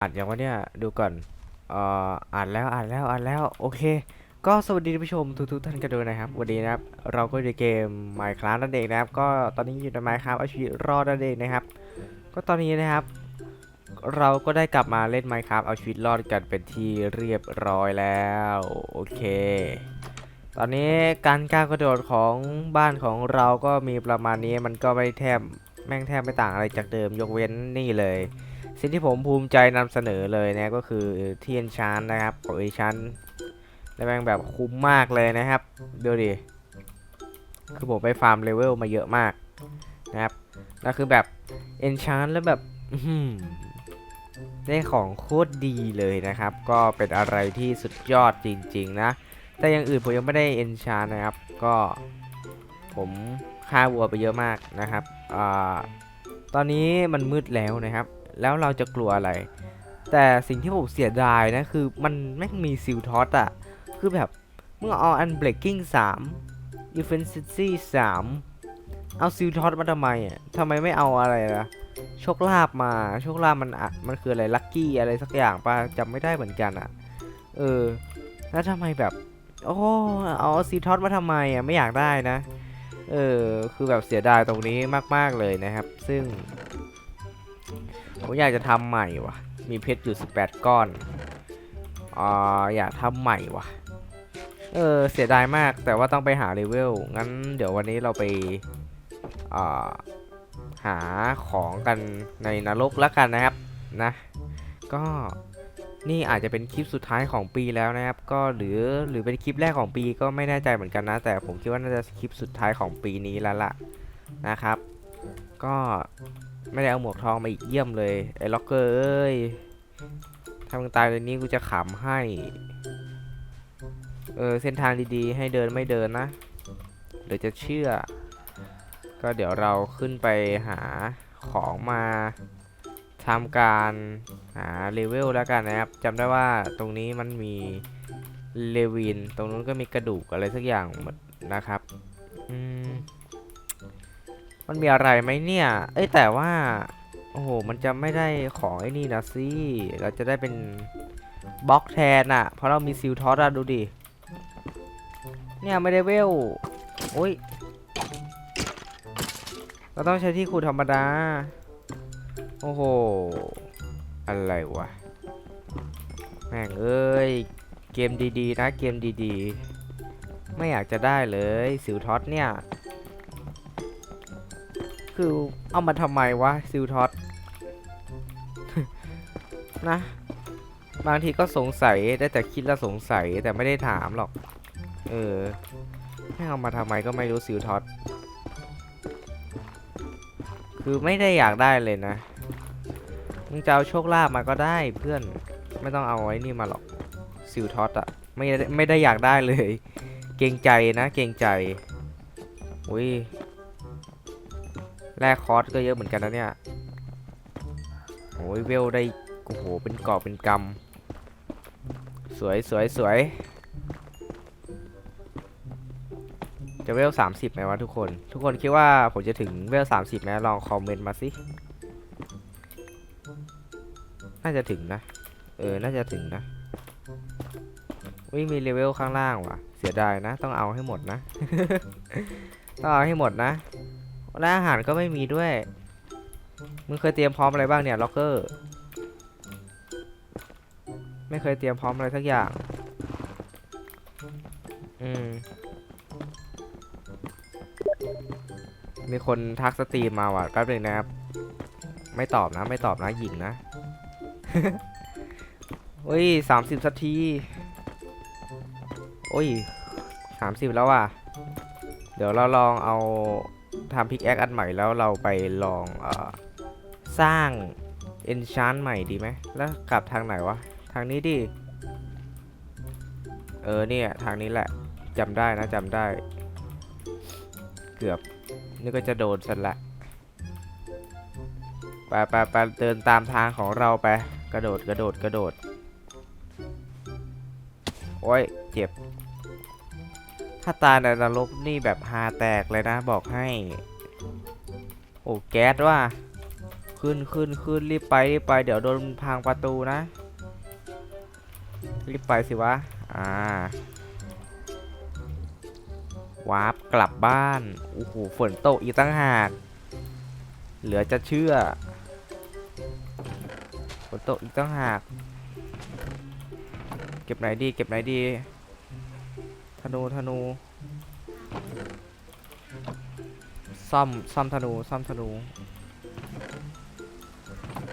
อ่านอย่างว่าเนี่ยดูก่อนอ่ออ่านแล้วอ่านแล้วอ่านแล้วโอเค ก็สวัสดีท่านผู้ชมทุกๆท่านกันด้วยนะครับวันนี้นะครับ เราก็อยู่ในเกม Minecraft นั่นเองนะครับ ก็ตอนนี้อยู่ใน Minecraft เอาชีวิตรอดนั่นเองนะครับ ก็ตอนนี้นะครับ เราก็ได้กลับมาเล่น Minecraft เอาชีวิตรอดกันเป็นที่เรียบร้อยแล้วโอเค ตอนนี้การก้าวกระโดดของบ้านของเราก็มีประมาณนี้มันก็ไม่แทบแม่งแทบไม่ต่างอะไรจากเดิมยกเว้นนี่เลย สิ่งที่ผมภูมิใจนำเสนอเลยนะก็คือเทียนชานนะครับของเอชันและแม่งแบบคุ้มมากเลยนะครับดูดิคือผมไปฟาร์มเลเวลมาเยอะมากนะครับแล้วคือแบบเอนชานแล้วแบบได้ของโคตรดีเลยนะครับ ก็เป็นอะไรที่สุดยอดจริง ๆ นะ แต่อย่างอื่นผมยังไม่ได้เอนชานนะครับ ก็ผมฆ่าวัวไปเยอะมากนะครับอตอนนี้มันมืดแล้วนะครับ แล้วเราจะกลัวอะไร แต่สิ่งที่ผมเสียดายนะคือมันแม่มีซิลทอตอะคือแบบเมึงเอาอันเบรกกิ้ง3 Efficiency 3เอาซิลทอตมาทำไมอะทำไมไม่เอาอะไรล่ะโชคลาภมาโชคลาภมันอะมันคืออะไรลัคกี้อะไรสักอย่างป่ะจำไม่ได้เหมือนกันอะเออ แล้วทำไมแบบ โอ้เอาซิลทอตมาทำไมอะไม่อยากได้นะ เออ คือแบบเสียดายตรงนี้มาก ๆ เลยนะครับ ซึ่ง ผมอยากจะทำใหม่ว่ะมีเพชรอยู่ 18 ก้อนอ่าอยากทำใหม่ว่ะเออเสียดายมากแต่ว่าต้องไปหาเลเวลงั้นเดี๋ยววันนี้เราไปอ่าหาของกันในนรกแล้วกันนะครับนะก็นี่อาจจะเป็นคลิปสุดท้ายของปีแล้วนะครับ ก็หรือหรือเป็นคลิปแรกของปีก็ไม่แน่ใจเหมือนกันนะ แต่ผมคิดว่าน่าจะคลิปสุดท้ายของปีนี้แล้วล่ะนะครับ ก็ ไม่ได้เอาหมวกทองมาอีกเยี่ยมเลยไอ้ล็อกเกอร์เอ้ยถ้ามึงตายเลยนี้กูจะขำให้ เออเส้นทางดีๆ ให้เดินไม่เดินนะ เดี๋ยวจะเชื่อ ก็เดี๋ยวเราขึ้นไปหาของมาทำการหาเลเวลแล้วกันนะครับจำได้ว่าตรงนี้มันมีเลวิน ตรงนู้นก็มีกระดูกอะไรสักอย่างหมดนะครับ มันมีอะไรไหมเนี่ย เอ้ยแต่ว่า โอ้โห มันจะไม่ได้ของไอ้นี่นะสิ เราจะได้เป็นบล็อกแทนอะเพราะเรามีซิลทอสอะดูดิ เนี่ยไม่ได้เวล โอ้ย เราต้องใช้ที่ขูดธรรมดา โอ้โห อะไรวะ แม่งเอ้ย เกมดีๆนะ เกมดีๆ ไม่อยากจะได้เลยซิลทอสเนี่ย คือเอามาทำไมวะซิลท็อตนะ บางทีก็สงสัยได้แต่คิดแล้วสงสัยแต่ไม่ได้ถามหรอก เออให้เอามาทำไมก็ไม่รู้ซิลท็อตคือไม่ได้อยากได้เลยนะ มึงจะเอาโชคลาภมาก็ได้เพื่อนไม่ต้องเอาไว้นี่มาหรอกซิลท็อตอะไม่ได้ไม่ได้อยากได้เลย เกรงใจนะ เกรงใจอุ้ย แลกคอร์สก็เยอะเหมือนกันนะเนี่ยโอ้ยเวลได้โอ้โหเป็นกอบเป็นกำสวยสวยสวยจะเวล30ไหมวะทุกคน ทุกคนคิดว่าผมจะถึงเวล30ไหมลองคอมเมนต์มาสิน่าจะถึงนะ เออ น่าจะถึงนะวิมีเลเวลข้างล่างว่ะ เสียดายนะ ต้องเอาให้หมดนะ ต้องเอาให้หมดนะ และอาหารก็ไม่มีด้วย มึงเคยเตรียมพร้อมอะไรบ้างเนี่ยล็อกเกอร์ ไม่เคยเตรียมพร้อมอะไรสักอย่าง อืม มีคนทักสตรีมมาว่ะแป๊บหนึงนะครับ ไม่ตอบนะ ไม่ตอบนะหญิงนะโอ้ยสามสิบสักที โอ้ยสามสิบแล้วว่ะ เดี๋ยวเราลองเอา ทำพิกแอคอันใหม่แล้วเราไปลองออสร้างเอนชานใหม่ดีไหมแล้วกลับทางไหนวะ ทางนี้ดิ เออเนี่ยทางนี้แหละจำได้นะจำได้ เกือบนี่ก็จะโดนสันละไปไปไปเดินตามทางของเราไป กระโดดกระโดดกระโดด โอ้ยเจ็บ ถ้าตาในนรกนี่แบบฮาแตกเลยนะบอกให้ โอ้แก๊สว่า ขึ้นขึ้นขึ้นรีบไปรีบไป เดี๋ยวโดนพังประตูนะ รีบไปสิวะ อ่าวาร์ปกลับบ้าน โอ้โห ฝนตกอีกตั้งหาก เหลือจะเชื่อ ฝนตกอีกตั้งหาก เก็บไหนดี เก็บไหนดี ธนูธนูซ่อมซ่อมธนูซ่อมธนู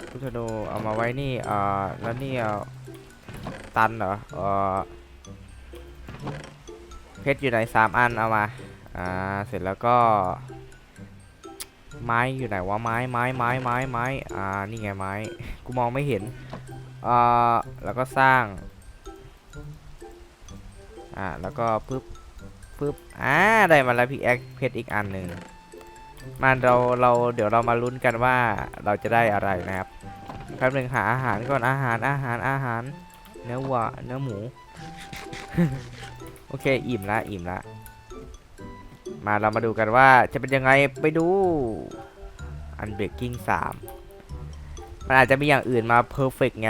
ลูกธนูเอามาไว้นี่อ่าแล้วนี่ตันเหรอเอ่อเพชรอยู่ไหนสามอันเอามาอ่าเสร็จแล้วก็ไม้อยู่ไหนวะไม้ไม้ไม้ไม้ไม้อ่านี่ไงไม้กูมองไม่เห็นอ่าแล้วก็สร้าง อ่าแล้วก็ปึ๊บปึ๊บอ่าได้มาแล้วพิกแอคเพชรอีกอันหนึ่งมาเราเราเดี๋ยวเรามาลุ้นกันว่าเราจะได้อะไรนะครับแป๊บหนึ่งหาอาหารก่อนอาหารอาหารอาหาร เนื้อวัวเนื้อหมู โอเคอิ่มละอิ่มละมาเรามาดูกันว่าจะเป็นยังไงไปดูอันเบรกกิ้งสามมันอาจจะมีอย่างอื่นมาเพอร์เฟกไง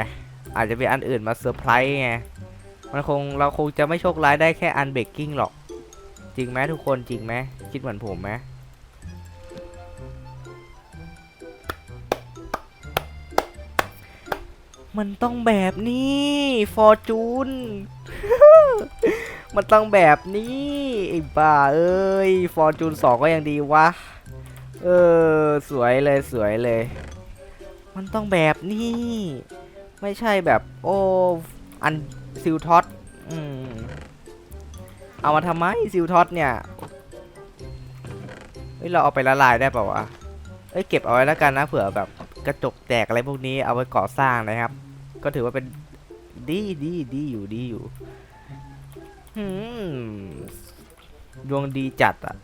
อาจจะมีอันอื่นมาเซอร์ไพรส์ไง มันคงเราคงจะไม่โชคร้ายได้แค่อันเบรกกิ้งหรอก จริงไหมทุกคนจริงไหมคิดเหมือนผมไหมมันต้องแบบนี้ฟอร์จูน มันต้องแบบนี้ไอ้บ้าเอ้ยฟอร์จูนสองก็ยังดีวะ เออ สวยเลยสวยเลย มันต้องแบบนี้ ไม่ใช่แบบ โอ้ อัน ซิลท็อตอืมเอามาทำไมซิลท็อตเนี่ยเฮ้ยเราเอาไปละลายได้เปล่าวะเอ้ยเก็บเอาไว้แล้วกันนะเผื่อแบบกระจกแตกอะไรพวกนี้เอาไว้ก่อสร้างนะครับ ก็ถือว่าเป็นดีดีดีอยู่ดีอยู่หืมดวงดีจัดอะ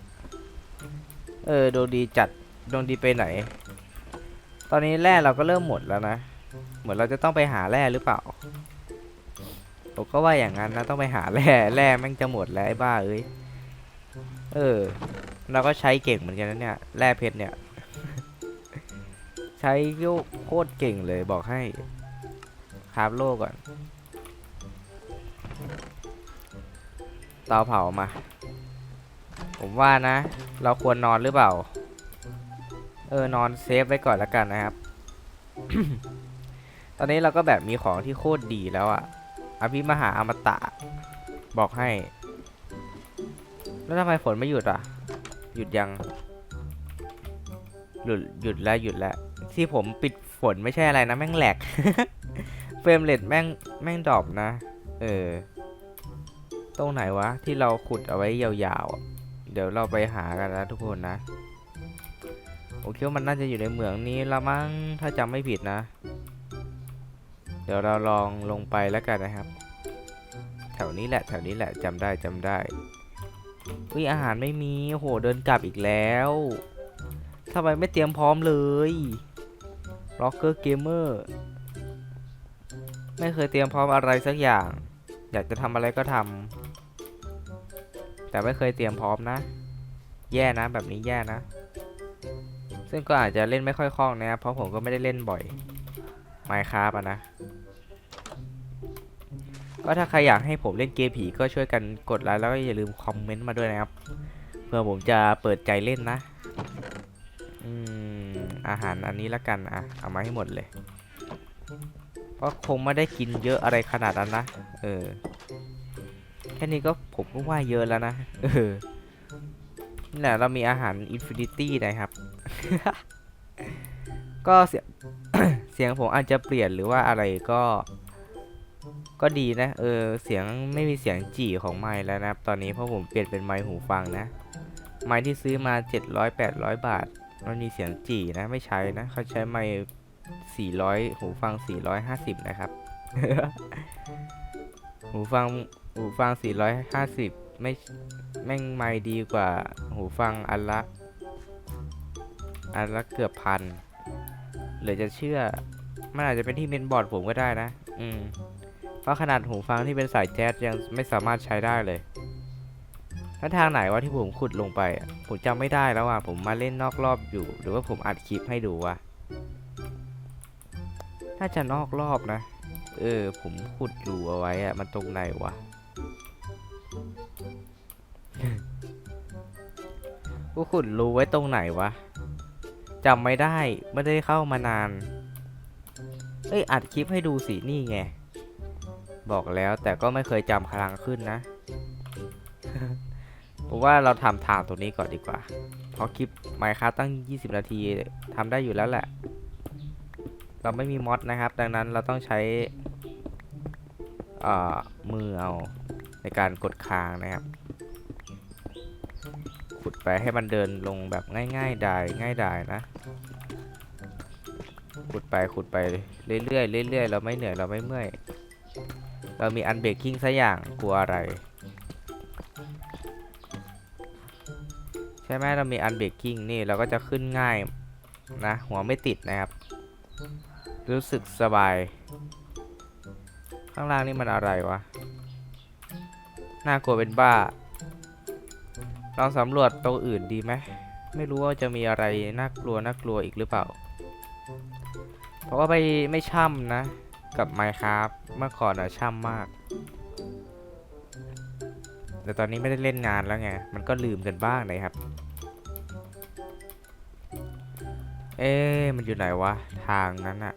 เออดวงดีจัดดวงดีไปไหน ตอนนี้แร่เราก็เริ่มหมดแล้วนะ เหมือนเราจะต้องไปหาแร่หรือเปล่า ผมก็ว่าอย่างนั้นนะต้องไปหาแร่แร่แม่งจะหมดแล้วไอ้บ้าเอ้ยเออ เราก็ใช้เก่งเหมือนกันนะเนี่ยแร่เพชรเนี่ย ใช้โคตรเก่งเลยบอกให้คราฟโลก่อนเตาเผามา ผมว่านะ เราควรนอนหรือเปล่า เออนอนเซฟไว้ก่อนแล้วกันนะครับ ตอนนี้เราก็แบบมีของที่โคตรดีแล้วอะ อภิมหาอมตะ บอกให้ แล้วทำไมฝนไม่หยุดอะ หยุดยัง หยุดหยุดแล้วหยุดแล้ว ที่ผมปิดฝนไม่ใช่อะไรนะ แม่งแหลก เฟรมเรทแม่งแม่งดรอปนะ เออ ตรงไหนวะ ที่เราขุดเอาไว้ยาวๆ เดี๋ยวเราไปหากันนะทุกคนนะผมคิดว่ามันน่าจะอยู่ในเหมืองนี้ละมั้งถ้าจำไม่ผิดนะ ดี๋ยวเราลองลงไปแล้วกันนะครับ แถวนี้แหละแถวนี้แหละจำได้จำได้อุ้ยอาหารไม่มีโอ้โหเดินกลับอีกแล้วทำไมไม่เตรียมพร้อมเลยล็อกเกอร์เกมเมอร์ไม่เคยเตรียมพร้อมอะไรสักอย่าง อยากจะทำอะไรก็ทำแต่ไม่เคยเตรียมพร้อมนะ แย่นะแบบนี้แย่นะ ซึ่งก็อาจจะเล่นไม่ค่อยคล่องนะเพราะผมก็ไม่ได้เล่นบ่อย Minecraft อะนะ ก็ถ้าใครอยากให้ผมเล่นเกมผีก็ช่วยกันกดไลค์แล้วก็อย่าลืมคอมเมนต์มาด้วยนะครับ เพื่อผมจะเปิดใจเล่นนะ อืม อาหารอันนี้ละกันอะ เอามาให้หมดเลยเพราะคงไม่ได้กินเยอะอะไรขนาดนั้นนะ เออ แค่นี้ก็ผมก็ว่าเยอะแล้วนะ เออนี่แหละเรามีอาหารอินฟินิตี้นะครับ ก็เสียงเสียงผมอาจจะเปลี่ยนหรือว่าอะไรก็ ก็ดีนะ เออ เสียงไม่มีเสียงจี่ของไมค์แล้วนะครับ ตอนนี้เพราะผมเปลี่ยนเป็นไมค์หูฟังนะ ไมค์ที่ซื้อมา 700 800 บาท มันมีเสียงจี่นะ ไม่ใช้นะ เขาใช้ไมค์400 หูฟัง 450 นะครับ หูฟัง หูฟัง 450 ไม่แม่งไม่ดีกว่าหูฟังอันละ อันละเกือบพันเหลือจะเชื่อ มันอาจจะเป็นที่เมนบอร์ดผมก็ได้นะ อืม เพราะขนาดหูฟังที่เป็นสายแจ๊สยังไม่สามารถใช้ได้เลยแล้วทางไหนวะที่ผมขุดลงไปผมจำไม่ได้แล้วอะผมมาเล่นนอกรอบอยู่ หรือว่าผมอัดคลิปให้ดูวะน่าจะนอกรอบนะ เออ ผมขุดรูเอาไว้อะมันตรงไหนวะกูขุดรูไว้ตรงไหนวะจำไม่ได้ไม่ได้เข้ามานาน เอ้ยอัดคลิปให้ดูสินี่ไง บอกแล้วแต่ก็ไม่เคยจำครั้งขึ้นนะผมว่าเราทำทางตัวนี้ก่อนดีกว่า เพราะคลิปไมค์ครับตั้ง 20 นาทีทำได้อยู่แล้วแหละ เราไม่มีมอดนะครับ ดังนั้นเราต้องใช้มือเอาในการกดค้างนะครับ ขุดไปให้มันเดินลงแบบง่ายๆได้ง่ายได้นะ ขุดไปขุดไปเรื่อยๆเรื่อยๆเราไม่เหนื่อยเราไม่เมื่อย เรามีอันเบรกกิ้งสัอย่างกลัวอะไร ใช่ไหมเรามีอันเบรกกิ้งนี่เราก็จะขึ้นง่ายนะหัวไม่ติดนะครับ รู้สึกสบาย ข้างล่างนี่มันอะไรวะ น่ากลัวเป็นบ้า ลองสำรวจตรงอื่นดีไหมไม่รู้ว่าจะมีอะไรน่ากลัวน่ากลัวอีกหรือเปล่า เพราะว่าไปไม่ช่ำนะ กับ Minecraft เมื่อก่อนอะช่ำมาก แต่ตอนนี้ไม่ได้เล่นงานแล้วไง มันก็ลืมกันบ้างนะครับ เอ๊มันอยู่ไหนวะ ทางนั้นอะ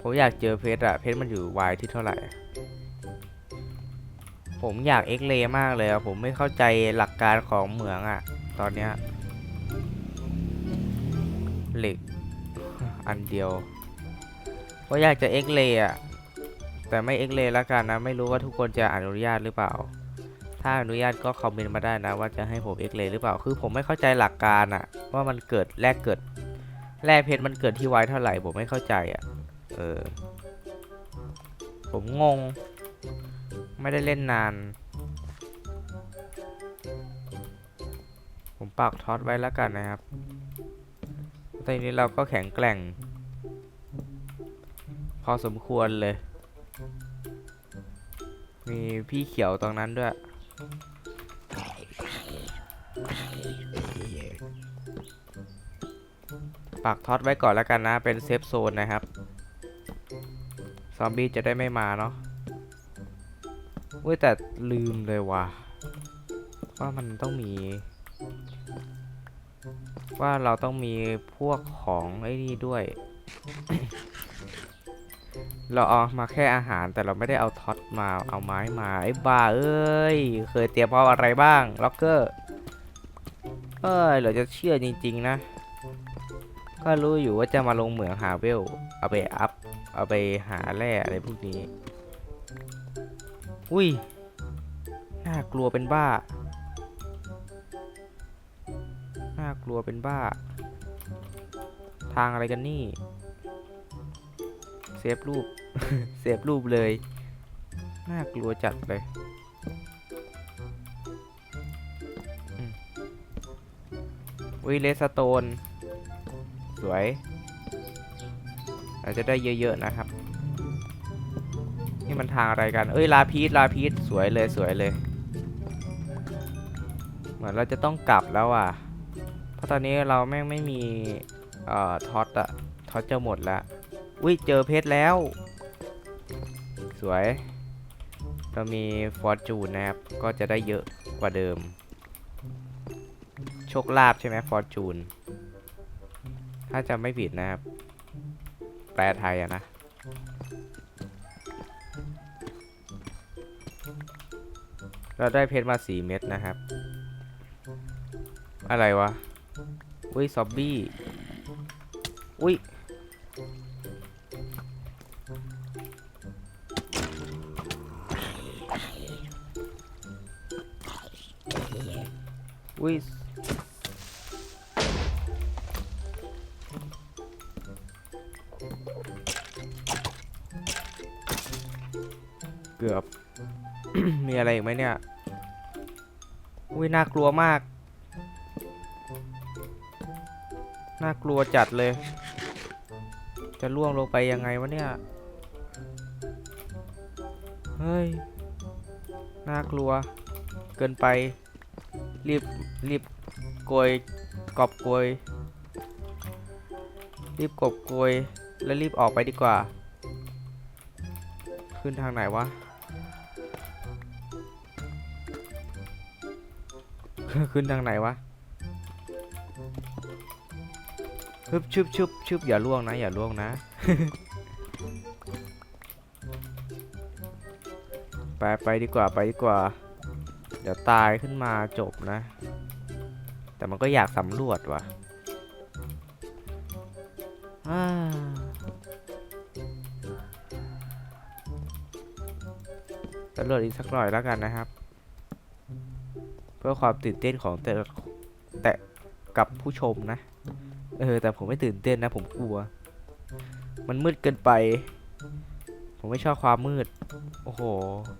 ผมอยากเจอเพชรอะเพชรมันอยู่วายที่เท่าไหร่ ผมอยากเอ็กเลมากเลยอะผมไม่เข้าใจหลักการของเหมืองอะตอนเนี้ยเหล็กอันเดียว ก็อยากจะเอ็กเลย์อะแต่ไม่เอ็กเลแล้วกันนะ ไม่รู้ว่าทุกคนจะอนุญาตหรือเปล่า ถ้าอนุญาตก็คอมเมนต์มาได้นะ ว่าจะให้ผมเอ็กเลย์หรือเปล่า คือผมไม่เข้าใจหลักการอะว่ามันเกิดแรกเกิดแร่เพชรมันเกิดที่ไวเท่าไหร่ผมไม่เข้าใจอะเออ ผมงง ไม่ได้เล่นนาน ผมปักท็อตไว้แล้วกันนะครับตอนนี้เราก็แข็งแกร่ง พอสมควรเลย มีพี่เขียวตรงนั้นด้วย ปักท็อตไว้ก่อนแล้วกันนะ เป็นเซฟโซนนะครับ ซอมบี้จะได้ไม่มาเนาะเว้ยแต่ลืมเลยว่ะ ว่ามันต้องมี ว่าเราต้องมีพวกของไอ้นี่ด้วย เราเอามาแค่อาหารแต่เราไม่ได้เอาท็อตมาเอาไม้มาไอ้บ้าเอ้ย เคยเตรียมพร้อมอะไรบ้างล็อกเกอร์เอ้ยเราจะเชื่อจริง ๆ นะ ก็รู้อยู่ว่าจะมาลงเหมืองหาเวลเอาไปอัพเอาไปหาแร่อะไรพวกนี้ อุ้ยน่ากลัวเป็นบ้าน่ากลัวเป็นบ้า ทางอะไรกันนี่ เซฟรูป เซฟรูปเลย น่ากลัวจัดเลยวิเลสโตน สวย อาจจะได้เยอะ ๆ นะครับ นี่มันทางอะไรกัน เอ้ย ลาพีสลาพีสสวยเลยสวยเลย เหมือนเราจะต้องกลับแล้วอะ เพราะตอนนี้เราแม่งไม่มี เอ่อ ท็อตอะท็อตจะหมดแล้ว อุ้ยเจอเพชรแล้ว สวย เรามีฟอร์จูนนะครับ ก็จะได้เยอะกว่าเดิม โชคลาภใช่ไหมฟอร์จูน ถ้าจะไม่ผิดนะครับ แปลไทยอะนะเราได้เพชรมาสี่เม็ดนะครับ อะไรวะ อุ้ยซอบบี้ อุ้ย อุ้ยเกือบ มีอะไรอีกไหมเนี่ย อุ้ยน่ากลัวมาก น่ากลัวจัดเลย จะล่วงลงไปยังไงวะเนี่ย เฮ้ย น่ากลัว เกินไป รีบรีบโกยกอบโกย รีบกอบโกย แล้วรีบออกไปดีกว่า ขึ้นทางไหนวะ ขึ้นทางไหนวะฮึบชึบชึบชึบอย่าล่วงนะ อย่าล่วงนะ ไปไปดีกว่าไปดีกว่า เดี๋ยวตายขึ้นมาจบนะ แต่มันก็อยากสำรวจว่ะสำรวจอีกสักหน่อยแล้วกันนะครับ เพื่อความตื่นเต้นของแต่ละแต่กับผู้ชมนะ เออ แต่ผมไม่ตื่นเต้นนะ ผมกลัว มันมืดเกินไป ผมไม่ชอบความมืด โอ้โห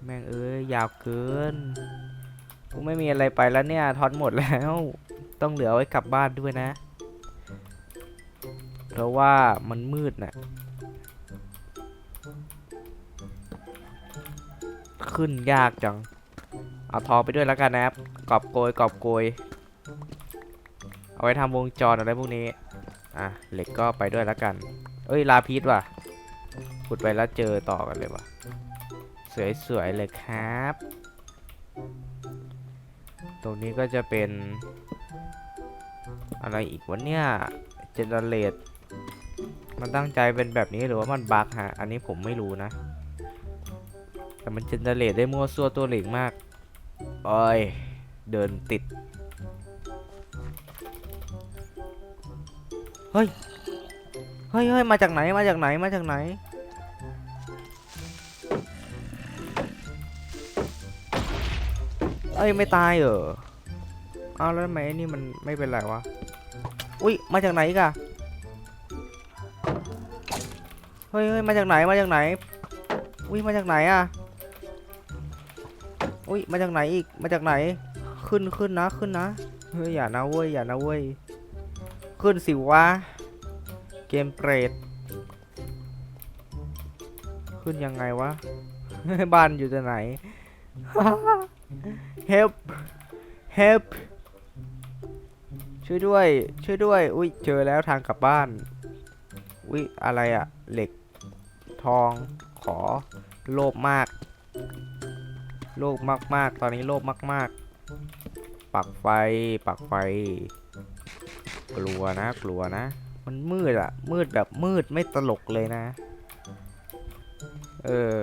แม่งเอ้ย ยาวเกิน กูไม่มีอะไรไปแล้วเนี่ยทอนหมดแล้ว ต้องเหลือไว้กลับบ้านด้วยนะ เพราะว่ามันมืดน่ะขึ้นยากจัง เอาทองไปด้วยแล้วกันนะครับกอบโกยกอบโกย เอาไว้ทำวงจรอะไรพวกนี้ อะ เหล็กก็ไปด้วยแล้วกัน เอ้ย ลาพีชว่ะขุดไปแล้วเจอต่อกันเลยว่ะ สวยๆเลยครับ ตรงนี้ก็จะเป็นอะไรอีกวะเนี่ยเจเนเรตมันตั้งใจเป็นแบบนี้หรือว่ามันบั๊กฮะ อันนี้ผมไม่รู้นะ แต่มันเจเนเรตได้มั่วซั่วตัวเหล็กมากโอ้ย เดินติด เฮ้ย เฮ้ยเฮ้ยมาจากไหน มาจากไหน มาจากไหน เอ้ยไม่ตายเหรออ้าวแล้วทำไมไอ้นี่มันไม่เป็นไรวะ อุ้ยมาจากไหนกะเฮ้ยเฮ้ยมาจากไหนมาจากไหน อุ้ยมาจากไหนอะอุ้ยมาจากไหนอีกมาจากไหน ขึ้นขึ้นนะขึ้นนะ เฮ้ยอย่านะเว้ยอย่านะเว้ย ขึ้นสิวะ เกมเปรต ขึ้นยังไงวะ บ้านอยู่ที่ไหน help help ช่วยด้วย ช่วยด้วย อุ้ยเจอแล้วทางกลับบ้าน อุ้ยอะไรอะเหล็กทองขอโลภมาก โลภมากๆ ตอนนี้โลภมาก ๆ ปักไฟ ปักไฟ กลัวนะ กลัวนะ มันมืดอะมืดแบบมืดไม่ตลกเลยนะ เออ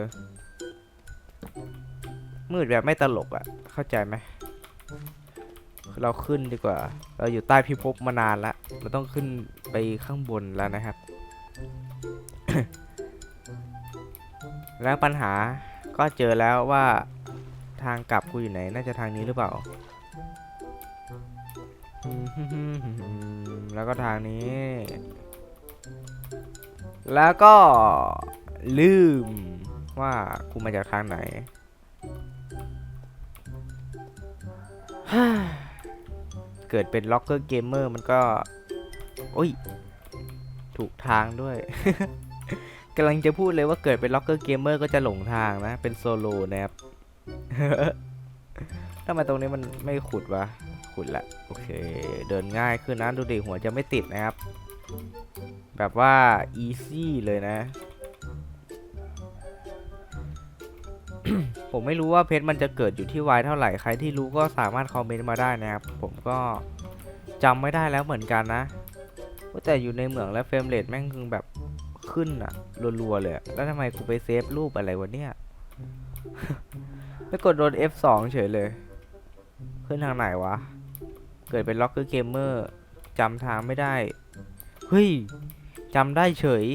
มืดแบบไม่ตลกอะเข้าใจไหม เราขึ้นดีกว่า เราอยู่ใต้พิภพมานานละเราต้องขึ้นไปข้างบนแล้วนะครับ แล้วปัญหาก็เจอแล้วว่าทางกลับกูอยู่ไหน น่าจะทางนี้หรือเปล่า แล้วก็ทางนี้ แล้วก็ลืมว่ากูมาจากทางไหน เกิดเป็นล็อกเกอร์เกมเมอร์มันก็โอ้ย ถูกทางด้วย กำลังจะพูดเลยว่าเกิดเป็นล็อกเกอร์เกมเมอร์ก็จะหลงทางนะ เป็นโซโล่นะครับทำไมตรงนี้มันไม่ขุดวะ ขุดละ โอเค เดินง่ายขึ้นนะ ดูดิหัวจะไม่ติดนะครับ แบบว่าอีซี่เลยนะ ผมไม่รู้ว่าเพชรมันจะเกิดอยู่ที่วายเท่าไหร่ใครที่รู้ก็สามารถคอมเมนต์มาได้นะครับ ผมก็จำไม่ได้แล้วเหมือนกันนะว่าแต่อยู่ในเหมืองแล้วเฟรมเรทแม่งคือแบบขึ้นอะรัวๆเลย แล้วทำไมกูไปเซฟรูปอะไรวะเนี่ยไปกดโดน F2 เฉยเลย ขึ้นทางไหนวะ เกิดเป็นล็อกเกอร์เกมเมอร์จำทางไม่ได้ เฮ้ยจำได้เฉย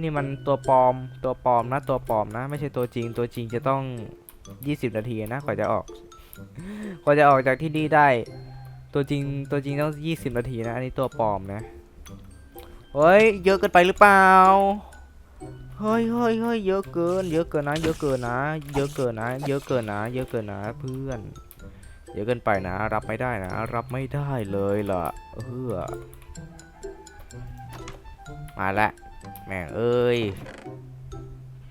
นี่มันตัวปลอมตัวปลอมนะตัวปลอมนะ ไม่ใช่ตัวจริงตัวจริงจะต้อง 20 นาทีนะกว่าจะออกกว่าจะออกจากที่นี่ได้ ตัวจริงตัวจริงต้อง 20 นาทีนะ อันนี้ตัวปลอมนะเฮ้ยเยอะเกินไปหรือเปล่าเฮ้ยเฮ้ยเฮ้ยเยอะเกิน เยอะเกินนะ เยอะเกินนะ เยอะเกินนะ เยอะเกินนะ เยอะเกินนะเพื่อน เยอะเกินไปนะ รับไม่ได้นะ รับไม่ได้เลยล่ะเออมาละ แม่เอ้ย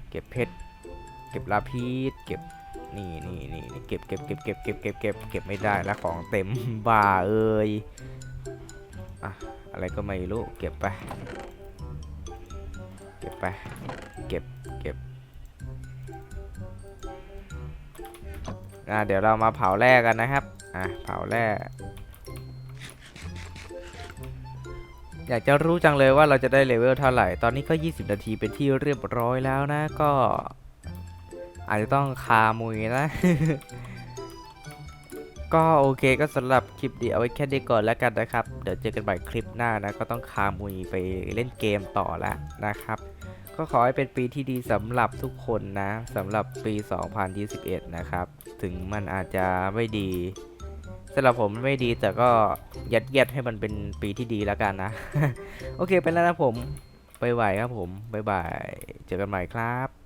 เก็บเพชร เก็บลาพีสเก็บ นี่นี่นี่เก็บเก็บเก็บเก็บเก็บเก็บเก็บเก็บไม่ได้แล้วของเต็มบ้าเอ้ยอะออะไรก็ไม่รู้ เก็บไป เก็บไป เก็บ เก็บอ่าเดี๋ยวเรามาเผาแร่กันนะครับ อะ เผาแร่ อยากจะรู้จังเลยว่าเราจะได้เลเวลเท่าไหร่ ตอนนี้ก็ 20 นาทีเป็นที่เรียบร้อยแล้วนะ ก็ อาจจะต้องคามุยนะ ก็โอเคก็สำหรับคลิปนี้เอาไว้แค่นี้ก่อนแล้วกันนะครับ เดี๋ยวเจอกันใหม่คลิปหน้านะ ก็ต้องคามุยไปเล่นเกมต่อแล้วนะครับ ก็ขอให้เป็นปีที่ดีสำหรับทุกคนนะสำหรับปี 2021 นะครับ ถึงมันอาจจะไม่ดี สำหรับผมไม่ดีแต่ก็ยัดเยียดให้มันเป็นปีที่ดีแล้วกันนะ โอเคไปแล้วนะผมไปไหวครับผมบายบาย เจอกันใหม่ครับ